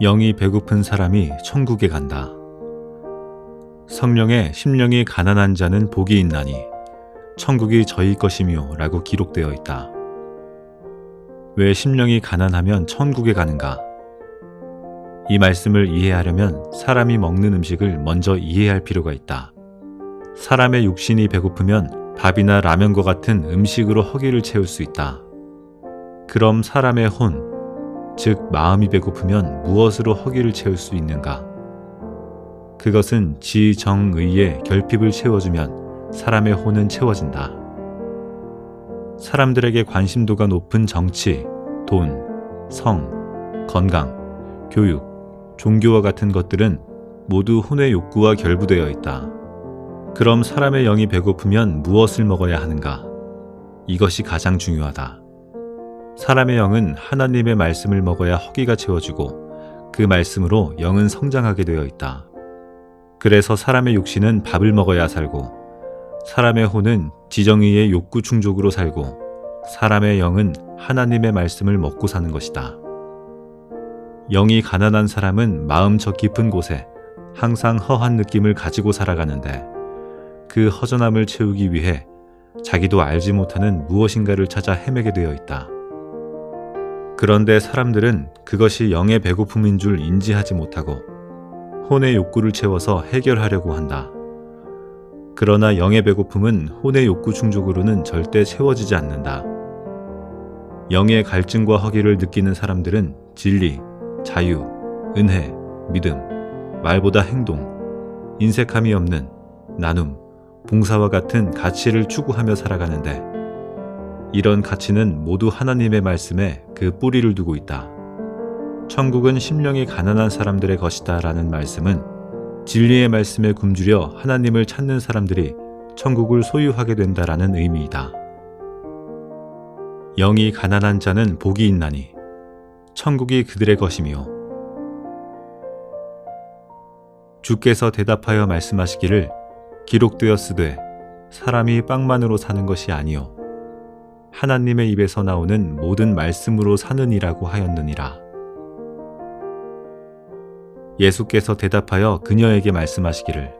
영이 배고픈 사람이 천국에 간다. 성령의 심령이 가난한 자는 복이 있나니 천국이 저희 것이며 라고 기록되어 있다. 왜 심령이 가난하면 천국에 가는가? 이 말씀을 이해하려면 사람이 먹는 음식을 먼저 이해할 필요가 있다. 사람의 육신이 배고프면 밥이나 라면과 같은 음식으로 허기를 채울 수 있다. 그럼 사람의 혼, 즉 마음이 배고프면 무엇으로 허기를 채울 수 있는가? 그것은 지정의의 결핍을 채워주면 사람의 혼은 채워진다. 사람들에게 관심도가 높은 정치, 돈, 성, 건강, 교육, 종교와 같은 것들은 모두 혼의 욕구와 결부되어 있다. 그럼 사람의 영이 배고프면 무엇을 먹어야 하는가? 이것이 가장 중요하다. 사람의 영은 하나님의 말씀을 먹어야 허기가 채워지고 그 말씀으로 영은 성장하게 되어 있다. 그래서 사람의 육신은 밥을 먹어야 살고 사람의 혼은 지정의의 욕구 충족으로 살고 사람의 영은 하나님의 말씀을 먹고 사는 것이다. 영이 가난한 사람은 마음 저 깊은 곳에 항상 허한 느낌을 가지고 살아가는데 그 허전함을 채우기 위해 자기도 알지 못하는 무엇인가를 찾아 헤매게 되어 있다. 그런데 사람들은 그것이 영의 배고픔인 줄 인지하지 못하고 혼의 욕구를 채워서 해결하려고 한다. 그러나 영의 배고픔은 혼의 욕구 충족으로는 절대 채워지지 않는다. 영의 갈증과 허기를 느끼는 사람들은 진리, 자유, 은혜, 믿음, 말보다 행동, 인색함이 없는 나눔, 봉사와 같은 가치를 추구하며 살아가는데 이런 가치는 모두 하나님의 말씀에 그 뿌리를 두고 있다. 천국은 심령이 가난한 사람들의 것이다 라는 말씀은 진리의 말씀에 굶주려 하나님을 찾는 사람들이 천국을 소유하게 된다라는 의미이다. 영이 가난한 자는 복이 있나니 천국이 그들의 것이며 주께서 대답하여 말씀하시기를 기록되었으되 사람이 빵만으로 사는 것이 아니요 하나님의 입에서 나오는 모든 말씀으로 사느니라고 하였느니라. 예수께서 대답하여 그녀에게 말씀하시기를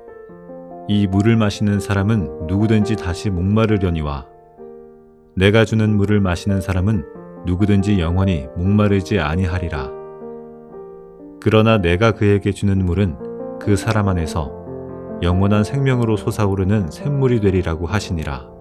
이 물을 마시는 사람은 누구든지 다시 목마르려니와 내가 주는 물을 마시는 사람은 누구든지 영원히 목마르지 아니하리라. 그러나 내가 그에게 주는 물은 그 사람 안에서 영원한 생명으로 솟아오르는 샘물이 되리라고 하시니라.